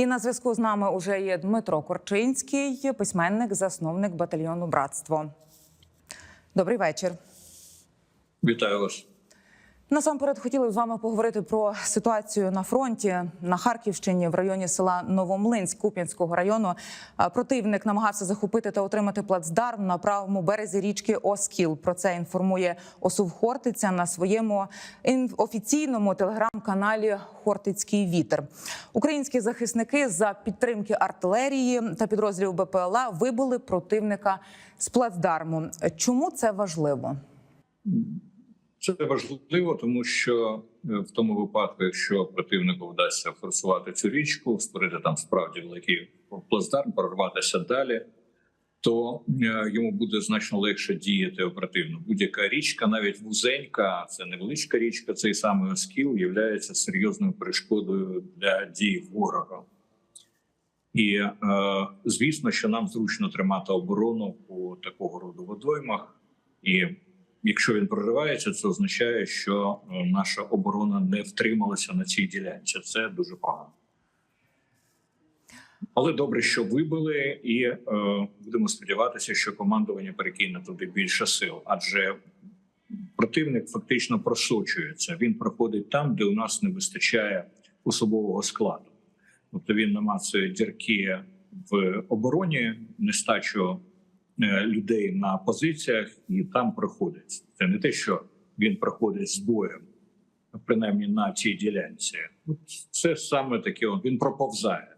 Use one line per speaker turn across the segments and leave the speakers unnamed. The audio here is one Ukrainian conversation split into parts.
І на зв'язку з нами уже є Дмитро Корчинський, письменник, засновник батальйону Братство. Добрий вечір.
Вітаю вас.
Насамперед хотіли з вами поговорити про ситуацію на фронті на Харківщині в районі села Новомлинськ Куп'янського району. Противник намагався захопити та отримати плацдарм на правому березі річки Оскіл. Про це інформує Осув Хортиця на своєму офіційному телеграм-каналі Хортицький вітер. Українські захисники за підтримки артилерії та підрозділів БПЛА вибили противника з плацдарму. Чому це важливо?
Це важливо, тому що е, в тому випадку, якщо противнику вдасться форсувати цю річку, створити там справді великий плацдарм, прорватися далі, то е, йому буде значно легше діяти оперативно. Будь-яка річка, навіть вузенька, це невеличка річка, цей самий оскіл є серйозною перешкодою для дій ворога. І е, звісно, що нам зручно тримати оборону у такого роду водоймах. І якщо він проривається, це означає, що е, наша оборона не втрималася на цій ділянці. Це дуже погано. Але добре, що вибили, і е, будемо сподіватися, що командування перекине туди більше сил, адже противник фактично просочується. Він проходить там, де у нас не вистачає особового складу. Тобто він намацує дірки в обороні, нестачу людей на позиціях, і там проходить. Це не те, що він проходить з боєм, принаймні на цій ділянці. Це саме таке. Він проповзає.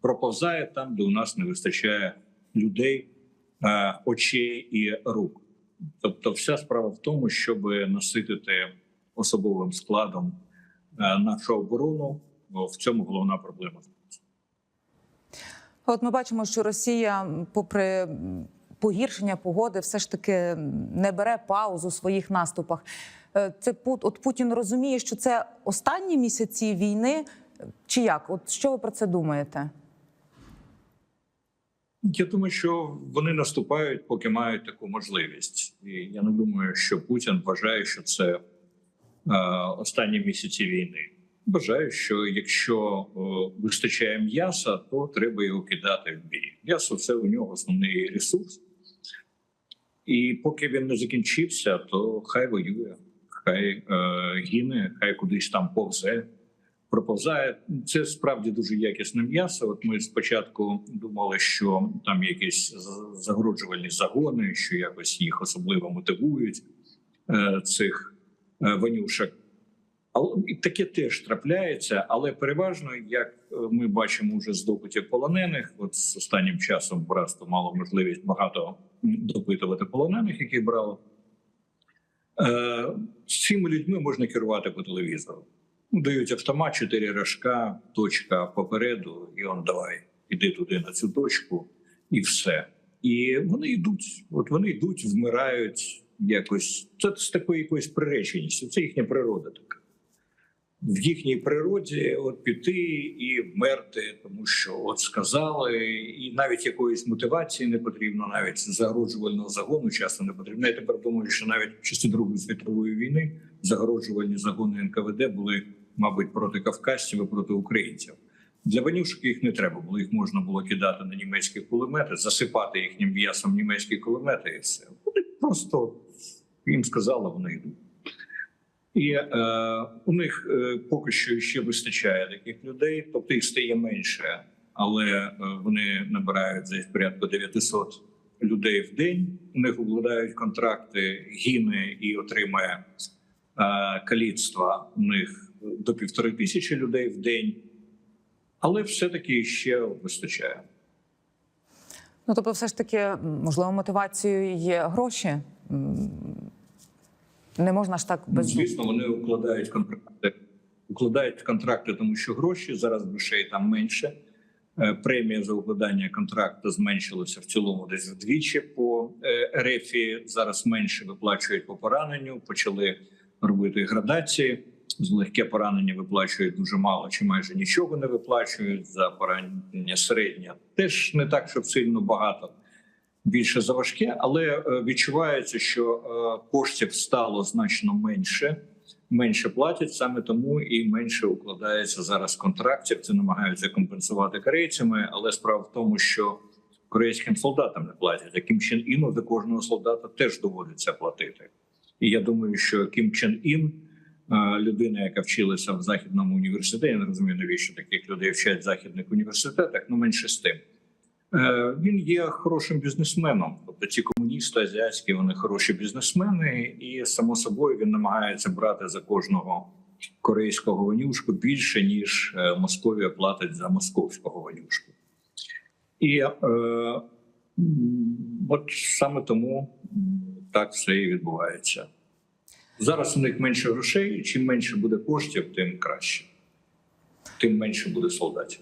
Проповзає там, де у нас не вистачає людей, е, очей і рук. Тобто, вся справа в тому, щоб наситити особовим складом е, нашу оборону. В цьому головна проблема.
От ми бачимо, що Росія, попри погіршення погоди, все ж таки не бере паузу у своїх наступах. Е, Це от Путін розуміє, що це останні місяці війни. Чи як? От що ви про це думаєте?
Я думаю, що вони наступають, поки мають таку можливість. І я не думаю, що Путін вважає, що це е, останні місяці війни. Вважаю, що якщо е, вистачає м'яса, то треба його кидати в бій. М'ясо це у нього основний ресурс. І поки він не закінчився, то хай воює, хай е, гине, хай кудись там повзе, проповзає. Це справді дуже якісне м'ясо. От ми спочатку думали, що там якісь загороджувальні загони, що якось їх особливо мотивують е, цих е, ванюшок. Таке теж трапляється, але переважно, як е, ми бачимо вже з допитів полонених, от з останнім часом братство мало можливість багато допитувати полонених, яких брало. Е, з цими людьми можна керувати по телевізору. Ну, дають автомат, чотири рожка, точка попереду, і он давай, іди туди на цю точку, і все. І вони йдуть, от вони йдуть, вмирають якось. Це з такою якоюсь приреченістю. Це їхня природа така в їхній природі от піти і вмерти, тому що от сказали, і навіть якоїсь мотивації не потрібно, навіть загороджувального загону часто не потрібно. Я тепер думаю, що навіть в часи Другої світової війни загороджувальні загони НКВД були, мабуть, проти кавказців і проти українців. Для ванюшок їх не треба було. Їх можна було кидати на німецькі кулемети, засипати їхнім м'ясом німецькі кулемети, і все. Вони просто їм сказали, вони йдуть. І е, у них е, поки що ще вистачає таких людей, тобто їх стає менше, але е, вони набирають десь порядку 900 людей в день. У них укладають контракти, гине і отримає е, каліцтва. У них до півтори тисячі людей в день, але все-таки ще вистачає.
Ну тобто, все ж таки, можливо, мотивацією є гроші. Не можна ж так без
Звісно, вони укладають контракти, укладають контракти, тому що гроші зараз грошей там менше. Е, Премія за укладання контракту зменшилася в цілому десь вдвічі по е, РФі. Зараз менше виплачують по пораненню. Почали робити градації. З легке поранення виплачують дуже мало чи майже нічого не виплачують. За поранення середнє теж не так, щоб сильно багато. Більше за важке, але е, відчувається, що е, коштів стало значно менше. менше платять саме тому і менше укладається зараз контрактів. Це намагаються компенсувати корейцями, але справа в тому, що корейським солдатам не платять. А Кім Чен кожного солдата теж доводиться платити. І я думаю, що Кім Чен Ін, е, людина, яка вчилася в західному університеті, я не розумію, навіщо таких людей вчать в західних університетах, ну менше з тим. Е, Він є хорошим бізнесменом. Тобто ці комуністи азіатські вони хороші бізнесмени, і само собою він намагається брати за кожного корейського ванюшку більше ніж е, Московія платить за московського ванюшку. І е, от саме тому так все і відбувається. Зараз у них менше грошей, і чим менше буде коштів, тим краще, тим менше буде солдатів.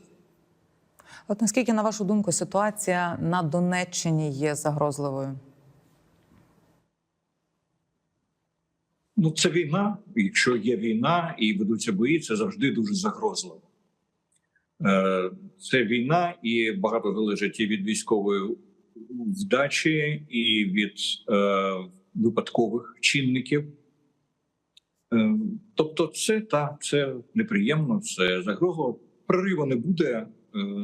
От наскільки, на вашу думку, ситуація на Донеччині є загрозливою?
Ну, це війна. Якщо є війна і ведуться бої, це завжди дуже загрозливо. Е, Це війна, і багато залежить і від військової вдачі, і від е, випадкових чинників. Е, Тобто, це так, це неприємно, це загрозливо. Прориву не буде,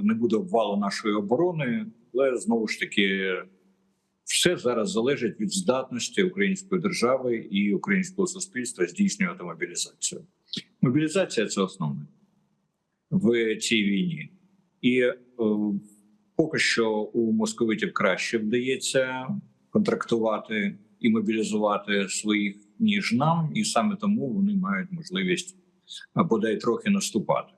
не буде обвалу нашої оборони, але знову ж таки все зараз залежить від здатності української держави і українського суспільства здійснювати мобілізацію. Мобілізація це основне в цій війні, і е, поки що у московитів краще вдається контрактувати і мобілізувати своїх ніж нам, і саме тому вони мають можливість бодай трохи наступати.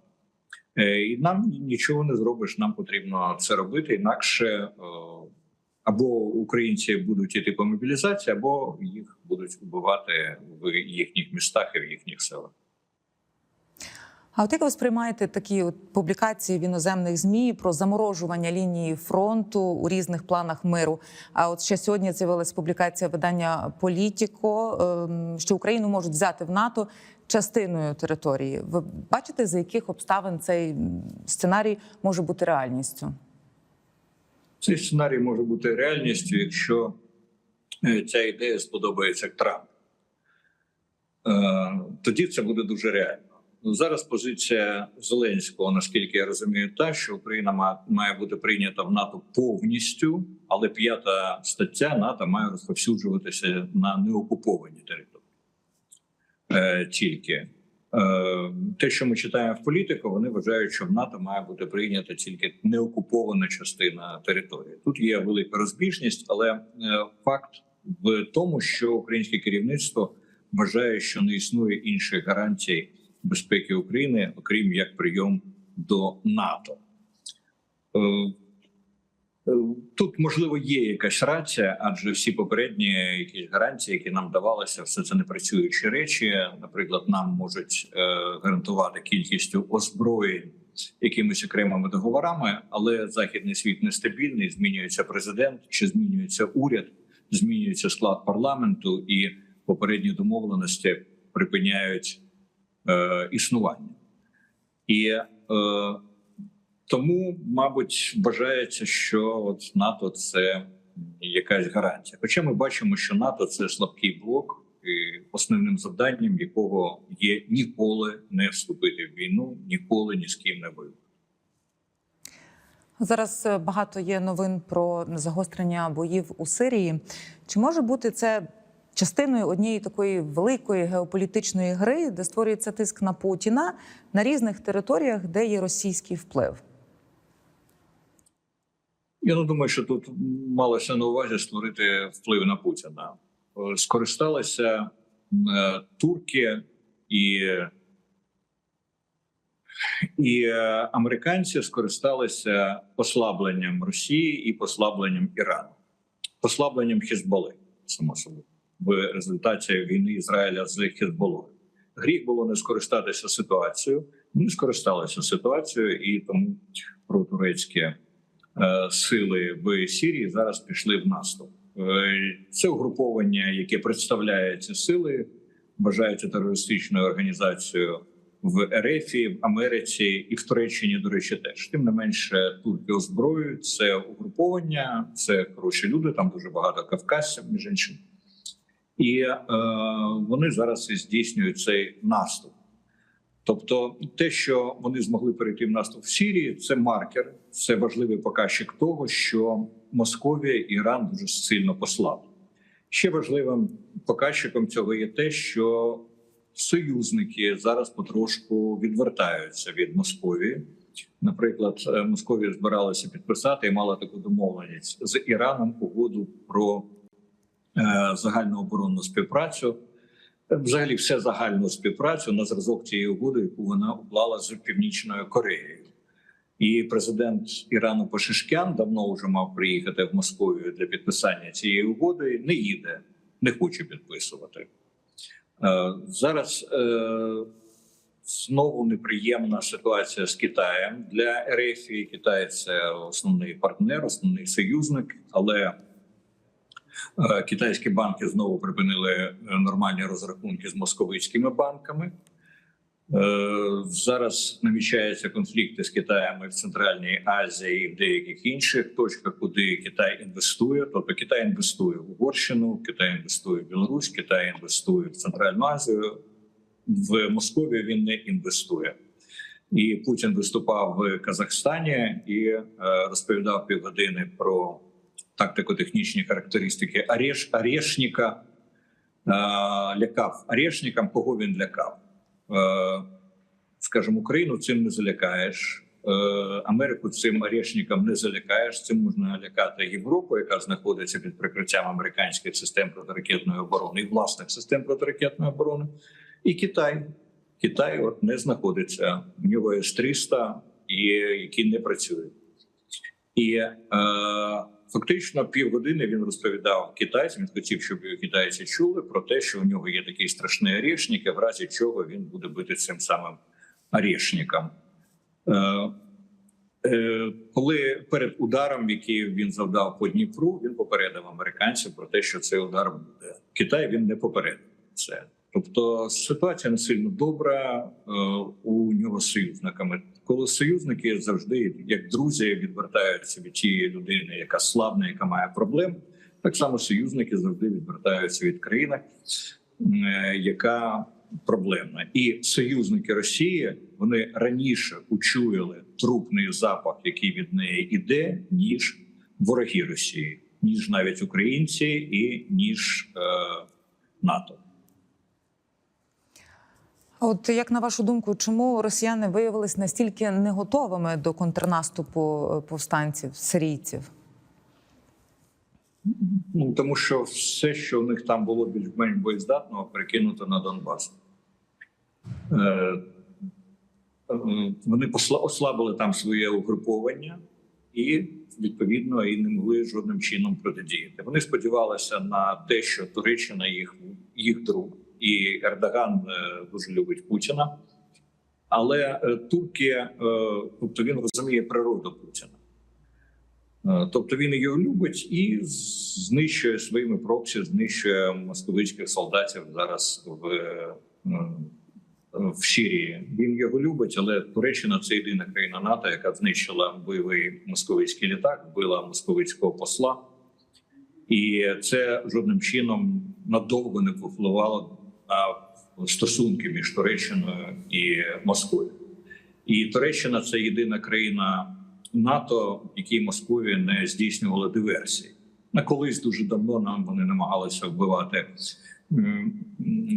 Е, І нам нічого не зробиш. Нам потрібно це робити інакше. е, або українці будуть іти по мобілізації, або їх будуть вбивати в їхніх містах і в їхніх селах.
А от як ви сприймаєте такі от публікації в іноземних змі про заморожування лінії фронту у різних планах миру? А от ще сьогодні з'явилася публікація видання Політіко, ем, що Україну можуть взяти в НАТО частиною території. Ви бачите, за яких обставин цей сценарій може бути реальністю?
Цей сценарій може бути реальністю, якщо е, ця ідея сподобається Трампу. Е, Тоді це буде дуже реально. Ну, Зараз позиція Зеленського, наскільки я розумію, та що Україна ма- має бути прийнята в НАТО повністю, але п'ята стаття НАТО має розповсюджуватися на неокуповані території. Е, Тільки Е, те, що ми читаємо в політику, вони вважають, що в НАТО має бути прийнята тільки неокупована частина території. Тут є велика розбіжність, але е, факт в тому, що українське керівництво вважає, що не існує інших гарантій безпеки України, окрім як прийом до НАТО. Е, е, Тут можливо є якась рація, адже всі попередні якісь гарантії, які нам давалися, все це не працюючі речі. Наприклад, нам можуть е, гарантувати кількістю озброєнь якимись окремими договорами, але західний світ нестабільний. Змінюється президент, чи змінюється уряд, змінюється склад парламенту, і попередні домовленості припиняють е, існування. І е, тому, мабуть, вважається, що от НАТО це якась гарантія. Хоча ми бачимо, що НАТО це слабкий блок, і основним завданням якого є ніколи не вступити в війну, ніколи ні з ким не воювати.
Зараз е, багато є новин про загострення боїв у Сирії. Чи може бути це частиною однієї такої великої геополітичної гри, де створюється тиск на Путіна на різних територіях, де є російський вплив?
Я не думаю, що тут малося на увазі створити вплив на Путіна. Е, Скористалися е, турки і, і е, американці скористалися послабленням Росії і послабленням Ірану, послабленням Хізболи, само собою, в результаті війни Ізраїля з Хізболою. Гріх було не скористатися ситуацією. Вони скористалися ситуацією, і тому протурецькі е, сили в Сирії зараз пішли в наступ. Е, Це угруповання, яке представляє ці сили, вважається терористичною організацією в РФ, в Америці і в Туреччині, до речі, теж тим не менше турки озброюють це угруповання, це хороші люди. Там дуже багато кавказців, між іншим. І е, вони зараз здійснюють цей наступ. Тобто, те, що вони змогли перейти в наступ в Сирії, це маркер, це важливий показчик того, що Московія і Іран дуже сильно послабли. Ще важливим показчиком цього є те, що союзники зараз потрошку відвертаються від Московії. Наприклад, е, Московія збиралася підписати і мала таку домовленість з Іраном угоду про загальну оборонну співпрацю. Е, Взагалі, все загальну співпрацю на зразок цієї угоди, яку вона уклала з Північною Кореєю. І президент Ірану Пашишкян давно вже мав приїхати в Московію для підписання цієї угоди. Не їде, не хоче підписувати. Е, Зараз е, знову неприємна ситуація з Китаєм для РФ. Китай це основний партнер, основний союзник, але е, китайські банки знову припинили е, нормальні розрахунки з московицькими банками. Е, Зараз намічаються конфлікти з Китаєм в Центральній Азії і в деяких інших точках, куди Китай інвестує. Тобто Китай інвестує в Угорщину, Китай інвестує в Білорусь, Китай інвестує в Центральну Азію. В Московію він не інвестує. І Путін виступав в Казахстані і е, розповідав півгодини про тактико-технічні характеристики Ореш, Орешника. Е, лякав Орешникам, кого він лякав. Е, скажімо, Україну цим не залякаєш. е, Америку цим орешникам не залякаєш. Цим можна лякати Європу, яка знаходиться під прикриттям американських систем протиракетної оборони і власних систем протиракетної оборони, і Китай. Китай от не знаходиться. В нього є 300 і які не працюють. І е, фактично півгодини він розповідав китайцям. Він хотів, щоб його китайці чули про те, що у нього є такий страшний орешник, і в разі чого він буде бити цим самим орешником. Е, е, коли перед ударом, який він завдав по Дніпру, він попередив американців про те, що цей удар буде. Китай він не попередив це. Тобто ситуація не сильно добра е, у нього з союзниками. Коли союзники завжди, як друзі, відвертаються від тієї людини, яка слабна, яка має проблем, так само союзники завжди відвертаються від країни, е, яка проблемна. І союзники Росії вони раніше учуяли трупний запах, який від неї іде, ніж вороги Росії, ніж навіть українці і ніж е, НАТО.
От як на вашу думку, чому росіяни виявились настільки не готовими до контрнаступу е, повстанців, сирійців?
Ну тому що все, що в них там було більш-менш боєздатного, перекинуто на Донбас. Е, е, вони ослабили там своє угруповання і відповідно і не могли жодним чином протидіяти. Вони сподівалися на те, що Туреччина їх, їх друг, і Ердоган е, дуже любить Путіна. Але е, турки, е, тобто він розуміє природу Путіна. Тобто він його любить і знищує своїми проксі, знищує московицьких солдатів зараз в, в Сирії. Він його любить, але Туреччина це єдина країна НАТО, яка знищила бойовий московицький літак, вбила московицького посла, і це жодним чином надовго не повпливало на стосунки між Туреччиною і Москвою. І Туреччина це єдина країна НАТО, в якій Московія не здійснювала диверсії. На колись дуже давно нам вони намагалися вбивати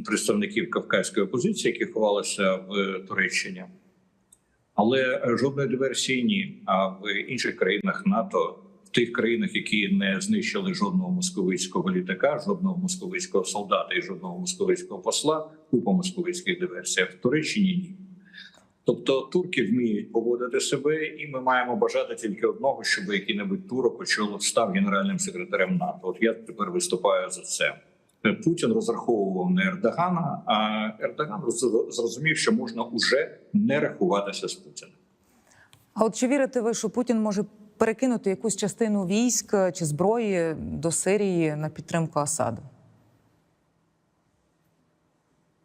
представників кавказької опозиції, які ховалися в Туреччині. Але е, жодної диверсії ні. А в інших країнах НАТО, тих країнах, які не знищили жодного московицького літака, жодного московицького солдата і жодного московицького посла, купа московицьких диверсій. А в Туреччині ні. Тобто турки вміють поводити себе, і ми маємо бажати тільки одного, щоб який-небудь турок очолив став генеральним секретарем НАТО. От я тепер виступаю за це. Путін розраховував на Ердогана, а Ердоган роз- зрозумів, що можна уже не рахуватися з Путіним.
А от чи вірите ви, що Путін може перекинути якусь частину військ чи зброї до Сирії на підтримку Асаду?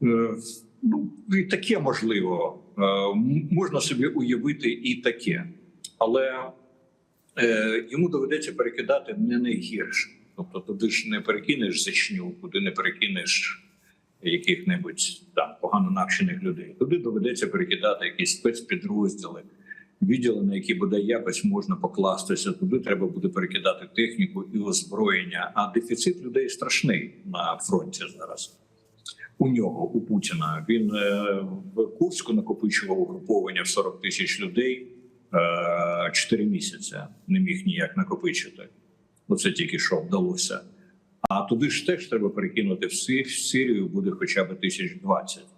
Е, Ну, і таке можливо. Е, Можна собі уявити і таке, але е, йому доведеться перекидати не найгірше. Тобто туди ж не перекинеш зачню, куди не перекинеш яких-небудь там погано навчених людей. Туди доведеться перекидати якісь спецпідрозділи, відділи, на які буде якось можна покластися. Туди треба буде перекидати техніку і озброєння. А дефіцит людей страшний на фронті зараз. У нього, у Путіна, він е, в Курську накопичував угруповання в 40 тисяч людей е, 4 місяці. Не міг ніяк накопичити. Оце тільки що вдалося. А туди ж теж треба перекинути в Си- в Сирію буде хоча б тисяч двадцять. Е,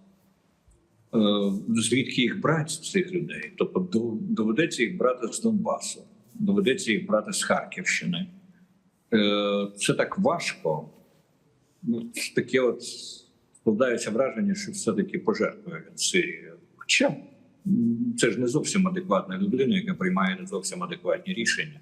Звідки їх брати цих людей? Тобто до- доведеться їх брати з Донбасу, доведеться їх брати з Харківщини. Е, Це так важко. Ну, таке от складається враження, що все-таки пожертвує він Сирією. Хоча це ж не зовсім адекватна людина, яка приймає не зовсім адекватні рішення.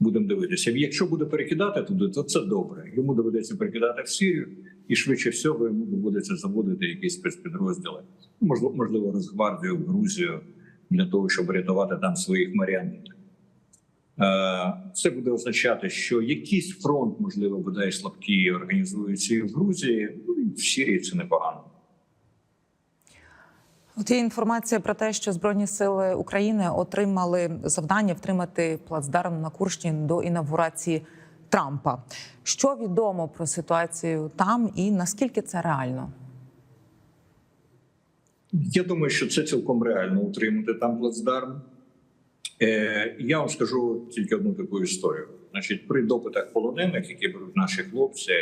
Будемо дивитися. Якщо буде перекидати туди, то це добре. Йому доведеться перекидати в Сирію, і швидше всього йому доводиться заводити якісь спецпідрозділи, можливо, можливо, Росгвардію в Грузію для того, щоб рятувати там своїх маріонеток. Е, Це буде означати, що якийсь фронт, можливо, бодай слабкий, організується і в Грузії, ну і в Сирії це непогано.
От є інформація про те, що Збройні сили України отримали завдання втримати плацдарм на Курщині до інавгурації Трампа. Що відомо про ситуацію там і наскільки це реально?
Я думаю, що це цілком реально утримати там плацдарм. Е, я вам скажу тільки одну таку історію. Значить, при допитах полонених, які беруть наші хлопці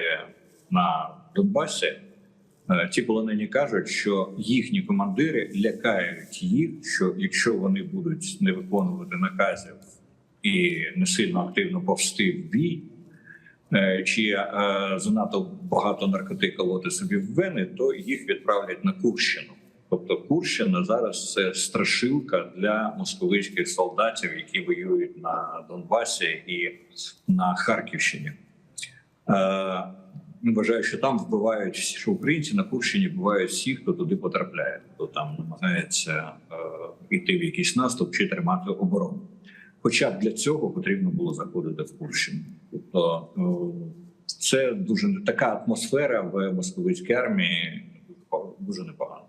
на Донбасі, е, ті полонені кажуть, що їхні командири лякають їх, що якщо вони будуть не виконувати наказів і не сильно активно повсти в бій, е, чи е, занадто багато наркоти колоти собі в вени, то їх відправлять на Курщину. Тобто Курщина зараз це страшилка для московицьких солдатів, які воюють на Донбасі і на Харківщині. Е, Вважаю, що там вбивають всі, що українці на Курщині вбивають всіх, хто туди потрапляє, хто там намагається е, йти в якийсь наступ чи тримати оборону. Хоча б для цього потрібно було заходити в Курщину. Тобто е, це дуже така атмосфера в московській армії дуже непогана.